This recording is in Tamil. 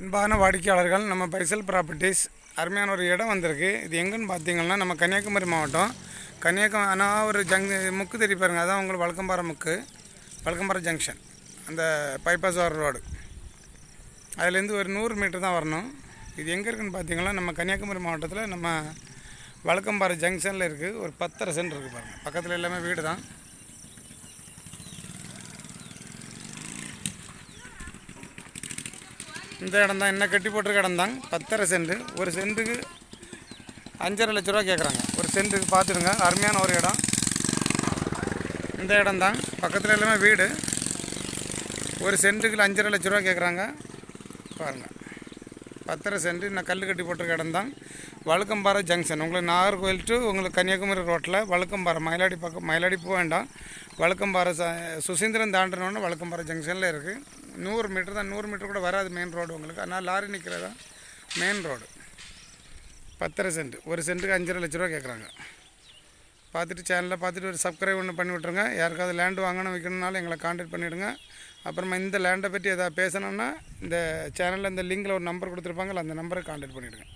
அன்பான வாடிக்கையாளர்கள் நம்ம பைசல் ப்ராப்பர்ட்டிஸ் அருமையான ஒரு இடம் வந்திருக்கு. இது எங்கேன்னு பார்த்தீங்கன்னா நம்ம கன்னியாகுமரி மாவட்டம். கன்னியாகுமரி ஆனால் ஒரு ஜங் முக்கு தெரிய பாருங்க. அதான் உங்களுக்கு வழக்கம்பாறை முக்கு. வழக்கம்பாறை ஜங்ஷன் அந்த பைபாஸ் வர ரோடு அதுலேருந்து ஒரு நூறு மீட்டர் தான் வரணும். இது எங்கே இருக்குன்னு பார்த்தீங்கன்னா நம்ம கன்னியாகுமரி மாவட்டத்தில் நம்ம வழக்கம்பாறை ஜங்ஷனில் இருக்குது ஒரு பத்தரை சென்ட் இருக்குது பாருங்கள் பக்கத்தில் எல்லாமே வீடு தான் இந்த இடம் தான் என்ன கட்டி போட்டிருக்க இடம் தான். பத்தரை சென்ட் ஒரு சென்ட்டுக்கு அஞ்சரை லட்ச ரூபா கேட்குறாங்க ஒரு சென்ட்டுக்கு பார்த்துடுங்க அருமையான ஒரு இடம். இந்த இடம் தான். பக்கத்தில் எல்லாமே வீடு. ஒரு சென்ட்டுக்கு அஞ்சரை லட்ச ரூபா கேட்குறாங்க பாருங்கள் பத்தரை சென்ட் இன்னும் கல் கட்டி போட்டிருக்க இடம் தான். வழுக்கம்பாறை ஜங்ஷன். உங்களுக்கு நாகர்கோவில் டு உங்களுக்கு கன்னியாகுமரி ரோட்டில் வழுக்கம்பாறை மயிலாடி பக்கம் மயிலாடி போக வேண்டாம். வழக்கம்பாறை ச சுசீந்திரன் தாண்டினோன்னு வழக்கம்பாறை ஜங்ஷனில் இருக்குது நூறு மீட்டர் தான் நூறு மீட்டர் கூட வராது மெயின் ரோடு உங்களுக்கு. ஆனால் லாரி நிற்கிறது தான் மெயின் ரோடு பத்தரை சென்ட். ஒரு சென்ட்டுக்கு அஞ்சரை லட்ச ரூபா கேட்குறாங்க பார்த்துட்டு சேனலில் பார்த்துட்டு ஒரு சப்ஸ்கிரைப் ஒன்று பண்ணி விட்ருங்க யாருக்காவது லேண்டு வாங்கணும் விற்கணுனாலும் எங்களை காண்டாக்ட் பண்ணிவிடுங்க அப்புறமா இந்த லேண்டை பற்றி எதாவது பேசணுன்னா இந்த சேனலில் இந்த லிங்கில் ஒரு நம்பர் கொடுத்துருப்பாங்கல்ல அந்த நம்பரை காண்டாக்ட் பண்ணிவிடுங்க